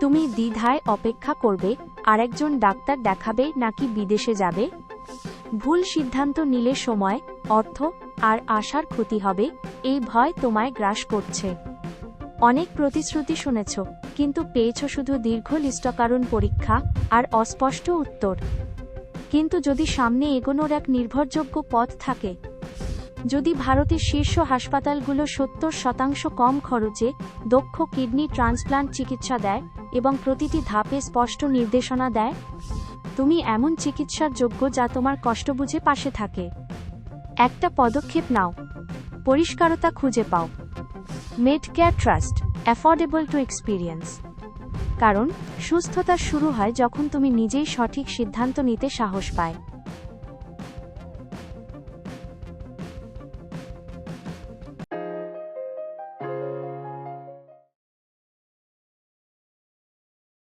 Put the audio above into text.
তুমি দ্বিধায় অপেক্ষা করবে, আরেকজন ডাক্তার দেখাবে নাকি বিদেশে যাবে? ভুল সিদ্ধান্ত নিলে সময়, অর্থ আর আশার ক্ষতি হবে, এই ভয় তোমায় গ্রাস করছে। অনেক প্রতিশ্রুতি শুনেছ, কিন্তু পেয়েছ শুধু দীর্ঘ লিষ্টকারণ পরীক্ষা আর অস্পষ্ট উত্তর। কিন্তু যদি সামনে এগোনোর এক নির্ভরযোগ্য পথ থাকে যদি ভারতের শীর্ষ হাসপাতালগুলো সত্তর শতাংশ কম খরচে দক্ষ কিডনি ট্রান্সপ্লান্ট চিকিৎসা দেয় এবং প্রতিটি ধাপে স্পষ্ট নির্দেশনা দেয়? তুমি এমন চিকিৎসার যোগ্য যা তোমার কষ্ট বুঝে পাশে থাকে। একটা পদক্ষেপ নাও। পরিষ্কারতা খুঁজে পাও। Med care trust affordable to experience কারণ, সুস্থতা শুরু হয় যখন তুমি নিজেই সঠিক সিদ্ধান্ত নিতে সাহস পায়।